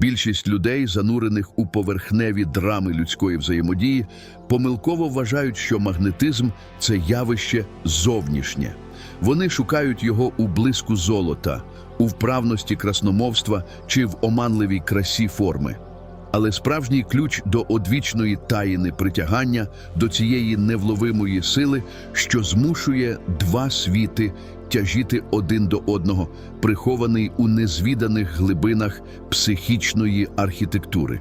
Більшість людей, занурених у поверхневі драми людської взаємодії, помилково вважають, що магнетизм це явище зовнішнє. Вони шукають його у блиску золота, у вправності красномовства чи в оманливій красі форми. Але справжній ключ до одвічної таїни притягання, до цієї невловимої сили, що змушує два світи тяжіти один до одного, прихований у незвіданих глибинах психічної архітектури.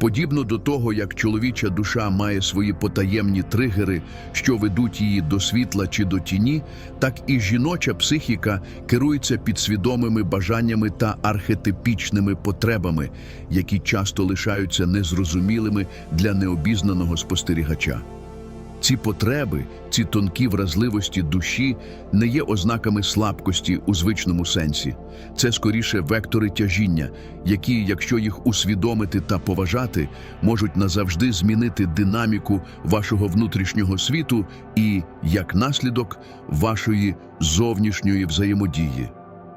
Подібно до того, як чоловіча душа має свої потаємні тригери, що ведуть її до світла чи до тіні, так і жіноча психіка керується підсвідомими бажаннями та архетипічними потребами, які часто лишаються незрозумілими для необізнаного спостерігача. Ці потреби, ці тонкі вразливості душі не є ознаками слабкості у звичному сенсі. Це скоріше вектори тяжіння, які, якщо їх усвідомити та поважати, можуть назавжди змінити динаміку вашого внутрішнього світу і, як наслідок, вашої зовнішньої взаємодії.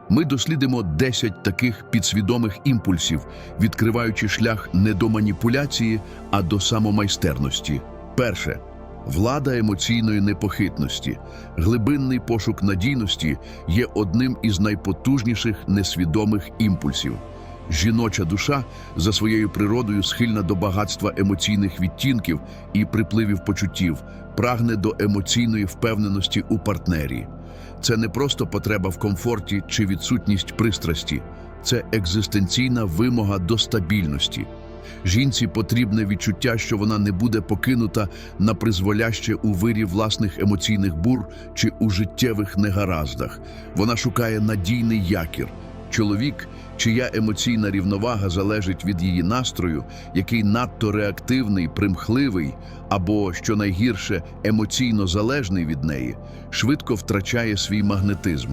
Ми дослідимо 10 таких підсвідомих імпульсів, відкриваючи шлях не до маніпуляції, а до самомайстерності. Перше Влада емоційної непохитності, глибинний пошук надійності є одним із найпотужніших несвідомих імпульсів. Жіноча душа за своєю природою схильна до багатства емоційних відтінків і припливів почуттів, прагне до емоційної впевненості у партнері. Це не просто потреба в комфорті чи відсутність пристрасті, це екзистенційна вимога до стабільності. Жінці потрібне відчуття, що вона не буде покинута на призволяще у вирі власних емоційних бур чи у життєвих негараздах. Вона шукає надійний якір. Чоловік, чия емоційна рівновага залежить від її настрою, який надто реактивний, примхливий або, що найгірше, емоційно залежний від неї, швидко втрачає свій магнетизм.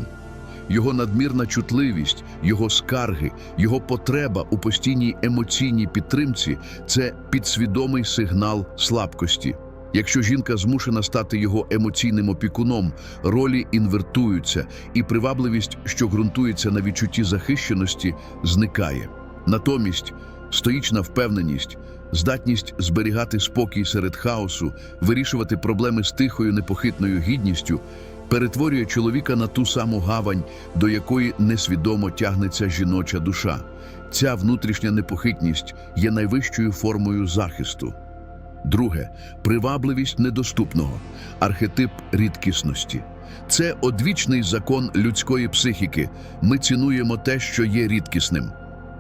Його надмірна чутливість, його скарги, його потреба у постійній емоційній підтримці це підсвідомий сигнал слабкості. Якщо жінка змушена стати його емоційним опікуном, ролі інвертуються, і привабливість, що ґрунтується на відчутті захищеності, зникає. Натомість стоїчна впевненість, здатність зберігати спокій серед хаосу, вирішувати проблеми з тихою непохитною гідністю перетворює чоловіка на ту саму гавань, до якої несвідомо тягнеться жіноча душа. Ця внутрішня непохитність є найвищою формою захисту. Друге привабливість недоступного, архетип рідкісності. Це одвічний закон людської психіки. Ми цінуємо те, що є рідкісним.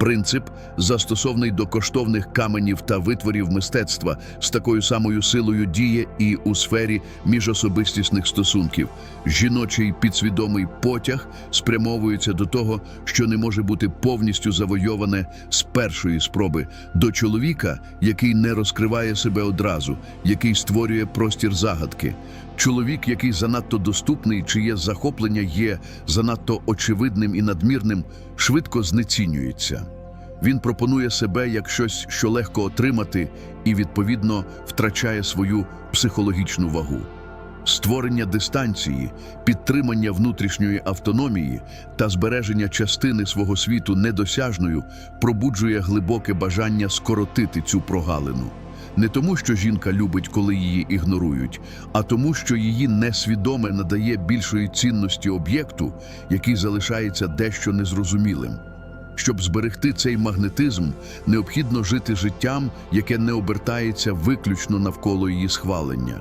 Принцип, застосований до коштовних каменів та витворів мистецтва, з такою самою силою діє і у сфері міжособистісних стосунків. Жіночий підсвідомий потяг спрямовується до того, що не може бути повністю завойоване з першої спроби, до чоловіка, який не розкриває себе одразу, який створює простір загадки. Чоловік, який занадто доступний, чиє захоплення є занадто очевидним і надмірним, швидко знецінюється. Він пропонує себе як щось, що легко отримати, і, відповідно, втрачає свою психологічну вагу. Створення дистанції, підтримання внутрішньої автономії та збереження частини свого світу недосяжною пробуджує глибоке бажання скоротити цю прогалину. Не тому, що жінка любить, коли її ігнорують, а тому, що її несвідоме надає більшої цінності об'єкту, який залишається дещо незрозумілим. Щоб зберегти цей магнетизм, необхідно жити життям, яке не обертається виключно навколо її схвалення.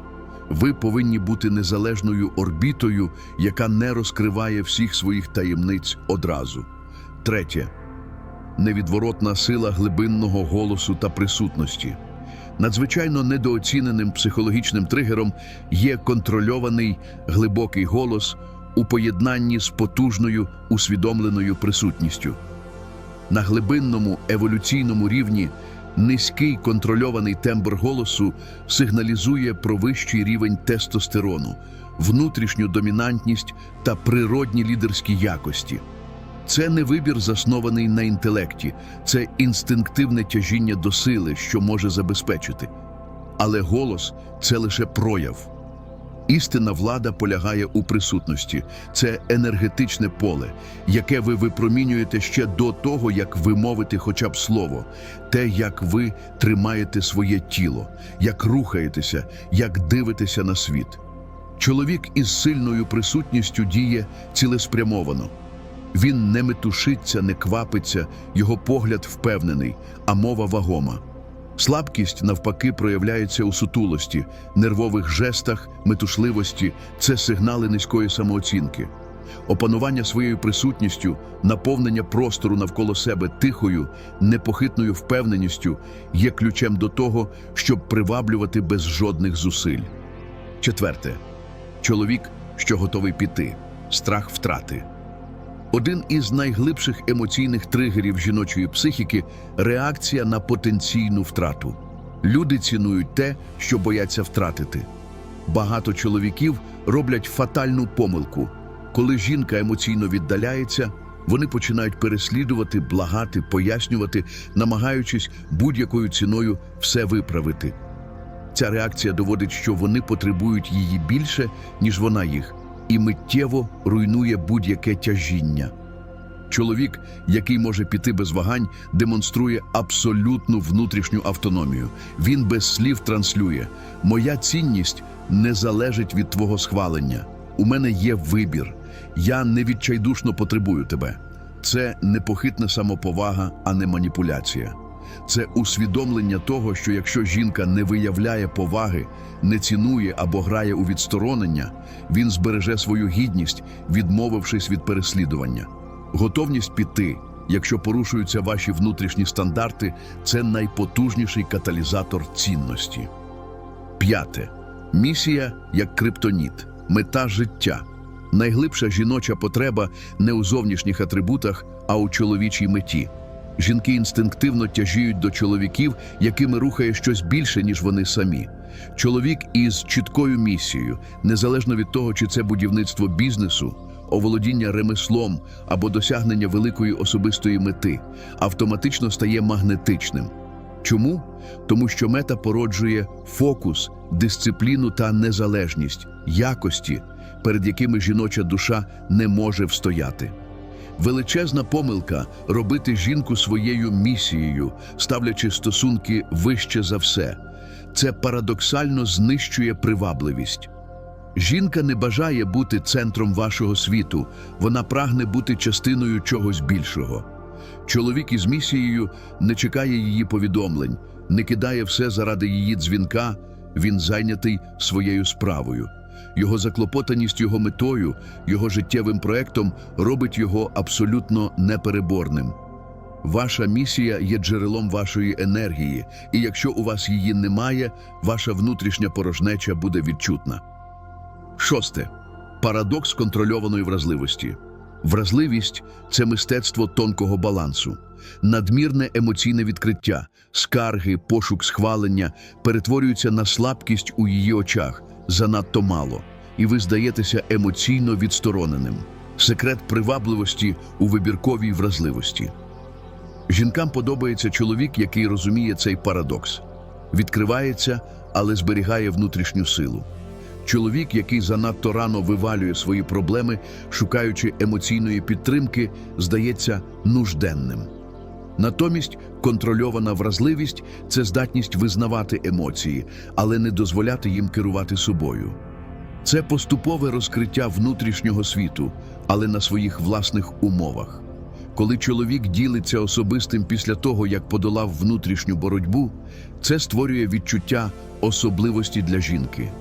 Ви повинні бути незалежною орбітою, яка не розкриває всіх своїх таємниць одразу. Третє невідворотна сила глибинного голосу та присутності. Надзвичайно недооціненим психологічним тригером є контрольований глибокий голос у поєднанні з потужною усвідомленою присутністю. На глибинному еволюційному рівні низький контрольований тембр голосу сигналізує про вищий рівень тестостерону, внутрішню домінантність та природні лідерські якості. Це не вибір, заснований на інтелекті, це інстинктивне тяжіння до сили, що може забезпечити. Але голос це лише прояв. Істинна влада полягає у присутності. Це енергетичне поле, яке ви випромінюєте ще до того, як ви мовите хоча б слово, те, як ви тримаєте своє тіло, як рухаєтеся, як дивитеся на світ. Чоловік із сильною присутністю діє цілеспрямовано. Він не метушиться, не квапиться, його погляд впевнений, а мова вагома. Слабкість, навпаки, проявляється у сутулості, нервових жестах, метушливості це сигнали низької самооцінки. Опанування своєю присутністю, наповнення простору навколо себе тихою, непохитною впевненістю є ключем до того, щоб приваблювати без жодних зусиль. Четверте. Чоловік, що готовий піти. Страх втрати. Один із найглибших емоційних тригерів жіночої психіки реакція на потенційну втрату. Люди цінують те, що бояться втратити. Багато чоловіків роблять фатальну помилку. Коли жінка емоційно віддаляється, вони починають переслідувати, благати, пояснювати, намагаючись будь-якою ціною все виправити. Ця реакція доводить, що вони потребують її більше, ніж вона їх, і миттєво руйнує будь-яке тяжіння. Чоловік, який може піти без вагань, демонструє абсолютну внутрішню автономію. Він без слів транслює: Моя цінність не залежить від твого схвалення. У мене є вибір. Я невідчайдушно потребую тебе. Це непохитна самоповага, а не маніпуляція. Це усвідомлення того, що якщо жінка не виявляє поваги, не цінує або грає у відсторонення, він збереже свою гідність, відмовившись від переслідування. Готовність піти, якщо порушуються ваші внутрішні стандарти, це найпотужніший каталізатор цінності. П'яте. Місія як криптоніт, мета життя. Найглибша жіноча потреба не у зовнішніх атрибутах, а у чоловічій меті. Жінки інстинктивно тяжіють до чоловіків, якими рухає щось більше, ніж вони самі. Чоловік із чіткою місією, незалежно від того, чи це будівництво бізнесу, оволодіння ремеслом або досягнення великої особистої мети, автоматично стає магнетичним. Чому? Тому що мета породжує фокус, дисципліну та незалежність, якості, перед якими жіноча душа не може встояти. Величезна помилка робити жінку своєю місією, ставлячи стосунки вище за все. Це парадоксально знищує привабливість. Жінка не бажає бути центром вашого світу, вона прагне бути частиною чогось більшого. Чоловік із місією не чекає її повідомлень, не кидає все заради її дзвінка, він зайнятий своєю справою. Його заклопотаність його метою, його життєвим проектом робить його абсолютно непереборним. Ваша місія є джерелом вашої енергії, і якщо у вас її немає, ваша внутрішня порожнеча буде відчутна. Шосте. Парадокс контрольованої вразливості. Вразливість це мистецтво тонкого балансу. Надмірне емоційне відкриття, скарги, пошук схвалення перетворюються на слабкість у її очах занадто мало, і ви здаєтеся емоційно відстороненим. Секрет привабливості у вибірковій вразливості. Жінкам подобається чоловік, який розуміє цей парадокс. Відкривається, але зберігає внутрішню силу. Чоловік, який занадто рано вивалює свої проблеми, шукаючи емоційної підтримки, здається нужденним. Натомість контрольована вразливість це здатність визнавати емоції, але не дозволяти їм керувати собою. Це поступове розкриття внутрішнього світу, але на своїх власних умовах. Коли чоловік ділиться особистим після того, як подолав внутрішню боротьбу, це створює відчуття особливості для жінки.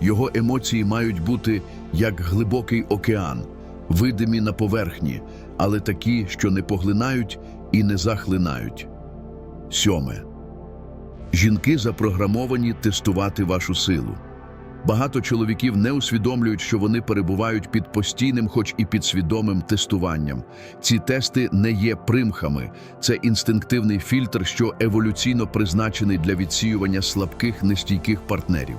Його емоції мають бути як глибокий океан, видимі на поверхні, але такі, що не поглинають і не захлинають. Сьоме. Жінки запрограмовані тестувати вашу силу. Багато чоловіків не усвідомлюють, що вони перебувають під постійним, хоч і підсвідомим тестуванням. Ці тести не є примхами, це інстинктивний фільтр, що еволюційно призначений для відсіювання слабких, нестійких партнерів.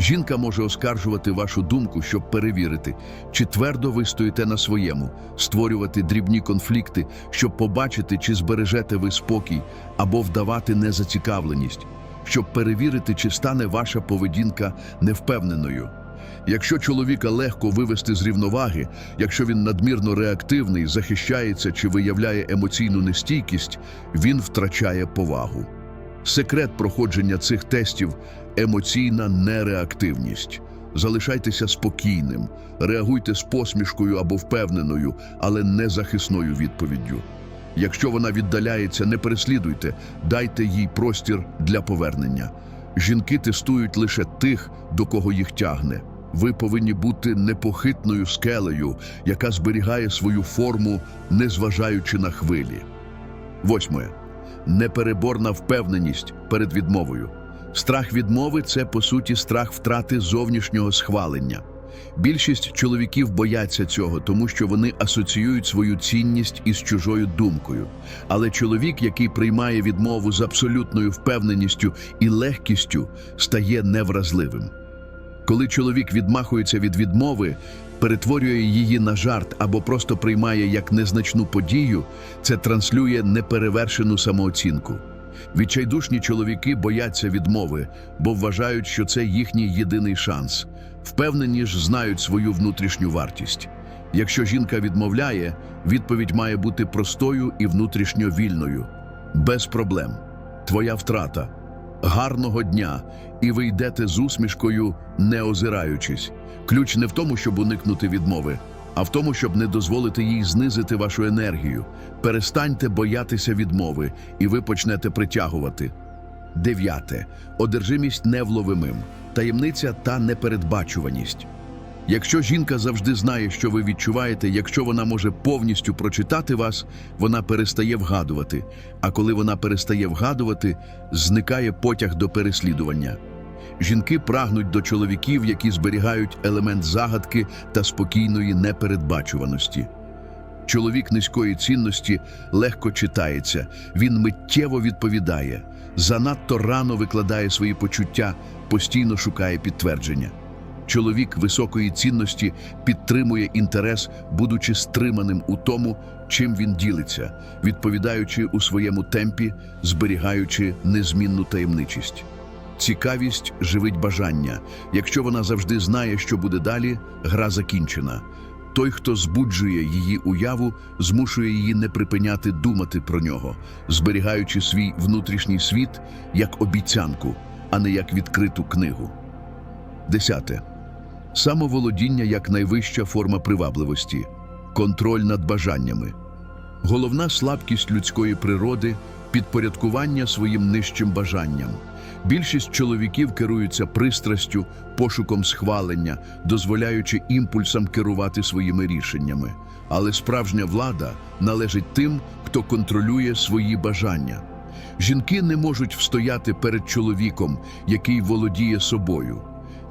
Жінка може оскаржувати вашу думку, щоб перевірити, чи твердо ви стоїте на своєму, створювати дрібні конфлікти, щоб побачити, чи збережете ви спокій, або вдавати незацікавленість, щоб перевірити, чи стане ваша поведінка невпевненою. Якщо чоловіка легко вивести з рівноваги, якщо він надмірно реактивний, захищається чи виявляє емоційну нестійкість, він втрачає повагу. Секрет проходження цих тестів емоційна нереактивність. Залишайтеся спокійним, реагуйте з посмішкою або впевненою, але не захисною відповіддю. Якщо вона віддаляється, не переслідуйте, дайте їй простір для повернення. Жінки тестують лише тих, до кого їх тягне. Ви повинні бути непохитною скелею, яка зберігає свою форму, незважаючи на хвилі. Восьме. Непереборна впевненість перед відмовою. Страх відмови це, по суті, страх втрати зовнішнього схвалення. Більшість чоловіків бояться цього, тому що вони асоціюють свою цінність із чужою думкою. Але чоловік, який приймає відмову з абсолютною впевненістю і легкістю, стає невразливим. Коли чоловік відмахується від відмови, перетворює її на жарт або просто приймає як незначну подію, це транслює неперевершену самооцінку. Відчайдушні чоловіки бояться відмови, бо вважають, що це їхній єдиний шанс. Впевнені ж знають свою внутрішню вартість. Якщо жінка відмовляє, відповідь має бути простою і внутрішньо вільною. Без проблем. Твоя втрата. Гарного дня, і ви йдете з усмішкою, не озираючись. Ключ не в тому, щоб уникнути відмови, а в тому, щоб не дозволити їй знизити вашу енергію. Перестаньте боятися відмови, і ви почнете притягувати. Дев'яте. Одержимість невловимим. Таємниця та непередбачуваність. Якщо жінка завжди знає, що ви відчуваєте, якщо вона може повністю прочитати вас, вона перестає вгадувати. А коли вона перестає вгадувати, зникає потяг до переслідування. Жінки прагнуть до чоловіків, які зберігають елемент загадки та спокійної непередбачуваності. Чоловік низької цінності легко читається, він миттєво відповідає, занадто рано викладає свої почуття, постійно шукає підтвердження. Чоловік високої цінності підтримує інтерес, будучи стриманим у тому, чим він ділиться, відповідаючи у своєму темпі, зберігаючи незмінну таємничість. Цікавість живить бажання. Якщо вона завжди знає, що буде далі, гра закінчена. Той, хто збуджує її уяву, змушує її не припиняти думати про нього, зберігаючи свій внутрішній світ як обіцянку, а не як відкриту книгу. Десяте. Самоволодіння як найвища форма привабливості, контроль над бажаннями. Головна слабкість людської природи підпорядкування своїм нижчим бажанням. Більшість чоловіків керуються пристрастю, пошуком схвалення, дозволяючи імпульсам керувати своїми рішеннями. Але справжня влада належить тим, хто контролює свої бажання. Жінки не можуть встояти перед чоловіком, який володіє собою.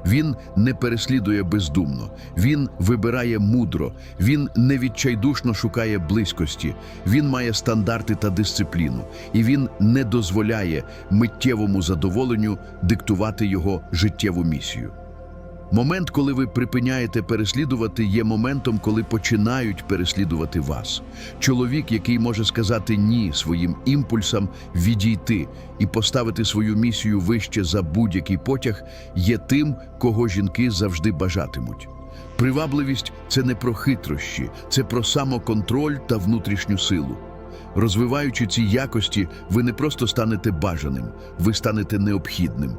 Він не переслідує бездумно, він вибирає мудро, він невідчайдушно шукає близькості, він має стандарти та дисципліну, і він не дозволяє миттєвому задоволенню диктувати його життєву місію. Момент, коли ви припиняєте переслідувати, є моментом, коли починають переслідувати вас. Чоловік, який може сказати ні своїм імпульсам, відійти і поставити свою місію вище за будь-який потяг, є тим, кого жінки завжди бажатимуть. Привабливість це не про хитрощі, це про самоконтроль та внутрішню силу. Розвиваючи ці якості, ви не просто станете бажаним, ви станете необхідним.